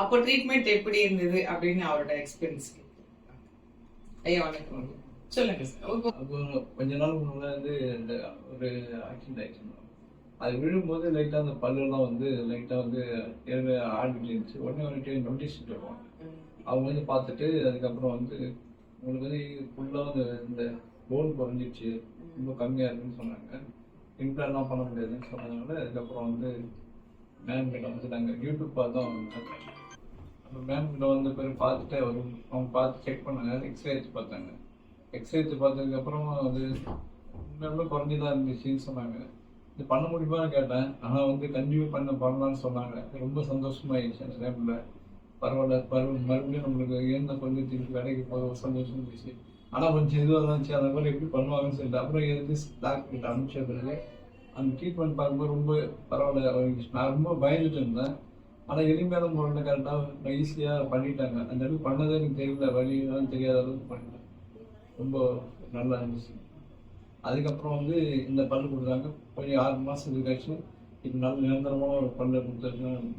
அப்போ ட்ரீட்மெண்ட் எப்படி இருந்தது அப்படின்னு அவரோட எக்ஸ்பீரியன்ஸ் ஐயா வணக்கம் சொல்லுங்க சார் கொஞ்ச நாள் முன்னாடி வந்து இந்த ஒரு ஆக்சிடென்ட் ஆயிடுச்சு. அது விழும்போது லைட்டாக அந்த பல்லெல்லாம் வந்து லைட்டாக வந்து ஏழு ஆடிட்டு இருந்துச்சு. உடனே வந்துட்டு நோட்டீஸ் வருவாங்க அவங்க வந்து பார்த்துட்டு அதுக்கப்புறம் வந்து உங்களுக்கு வந்து ஃபுல்லாக வந்து இந்த போன் குறைஞ்சிச்சு ரொம்ப கம்மியாக இருக்குன்னு சொன்னாங்க. இம்ப்ளான்லாம் பண்ண முடியாதுன்னு சொன்னதுனால அதுக்கப்புறம் வந்து மேம் கிட்ட வந்து நாங்கள் யூடியூப் பார்த்து தான் அப்போ மேம் கிட்ட வந்த பிறகு பார்த்துட்டு அவங்க பார்த்து செக் பண்ணாங்க. எக்ஸ்ரே வச்சு பார்த்தாங்க. எக்ஸ்ரே வச்சு பார்த்ததுக்கப்புறம் அது உண்மையுமே குறைஞ்சிதான் இருந்துச்சுன்னு சொன்னாங்க. இது பண்ண முடியுமான்னு கேட்டேன். ஆனால் வந்து கண்டினியூ பண்ண பண்ணலாம்னு சொன்னாங்க. ரொம்ப சந்தோஷமாயிடுச்சு அந்த டைமில் பரவாயில்ல பரவாயில்ல. மறுபடியும் நம்மளுக்கு இருந்த கொஞ்சம் திருப்பி வேலைக்கு போக சந்தோஷம் இருந்துச்சு. ஆனால் கொஞ்சம் இதுவாக இருந்துச்சு. அந்த மாதிரி எப்படி பண்ணுவாங்கன்னு சொல்லிட்டு அப்புறம் எழுதி டாக்டர்கிட்ட அனுப்பிச்ச பிறகு அந்த ட்ரீட்மெண்ட் பார்க்கும்போது ரொம்ப பரவாயில்ல. நான் ரொம்ப பயந்துட்டு இருந்தேன். ஆனால் எளிமையான முறையில் கரெக்டாக ஈஸியாக பண்ணிட்டாங்க. அந்த அளவுக்கு பண்ணதே எனக்கு தெரியல. வழியெல்லாம் தெரியாத அளவுக்கு பண்ணிட்டேன். ரொம்ப நல்லா இருந்துச்சு. அதுக்கப்புறம் வந்து இந்த பல் கொடுத்தாங்க. கொஞ்சம் ஆறு மாதத்துக்கு கழிச்சு இப்போ நல்ல நிரந்தரமான ஒரு பல்லை கொடுத்துருக்கேன்